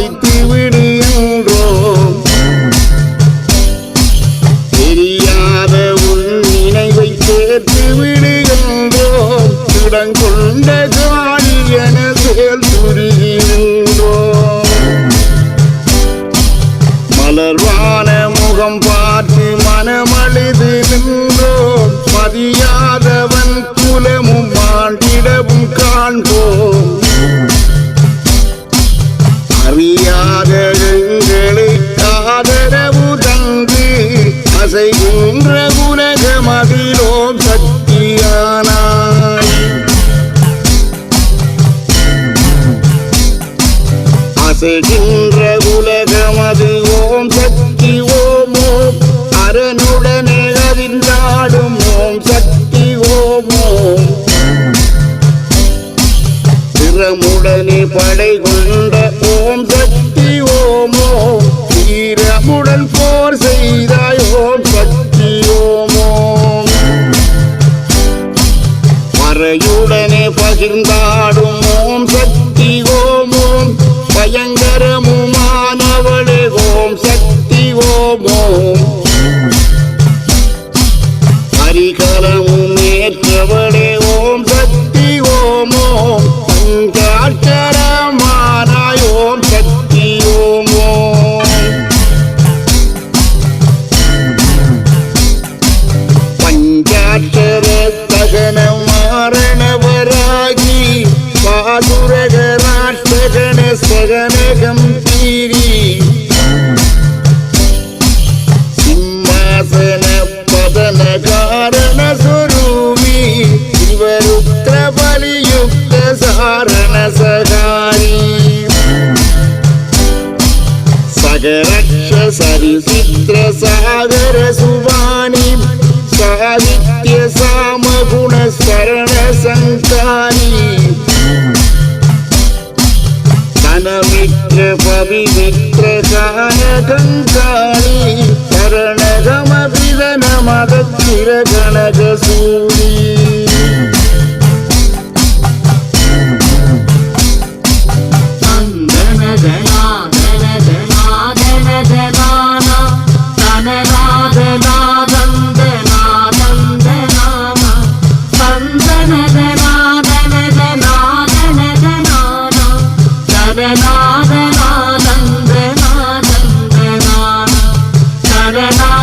சாதித்து விடுகின்றோம். தெரியாத உன் நினைவை சேர்த்து விடுகின்றோம். இடங்கொண்ட காலி என செயல் புரிகின்றோம். மலர்வான முகம் பார்த்து மனமழுது நின்றோம். மதியாதவன் குலமும் ஆண்டிடவும் காண்போம். அசைகின்ற உலக மதிலோம் சக்தியானாய். அசைகின்ற உலகமது ஓம் சக்தி ஓம் ஓம் அரணுடனே அறிந்தாடும் ஓம் சக்தி ஓம் ஓம் திறமுடனே படை கொண்ட ஓம் மறையுடனே பகிர்ந்தாடும் ஓம் சக்தி ஓம் ஓம். பயங்கரமுமானவளே ஓம் சக்தி ஓம் ஓம். ஹரிகலமும் ஏற்றவளே ஓம் சக்தி ஓம் ஓம். பஞ்சாட்சரமானாய் ராஷ்டகன சகனகம் தீரி சிம்மாசன பதன காரண சுரூபி. சிவருத்ர பலியுக்த சாரண சகாரி. சகரக்ஷ சரிசித்திர சாகர சுவாணி. சாதித்ய சாமகுண சரண சங்காரி தனமித்ர பவிமித்ர கானகங்காளி சரணகமபிதன மதத்திர கனக ശരണാദനാനന്ദനാനന്ദനാ ശരണാ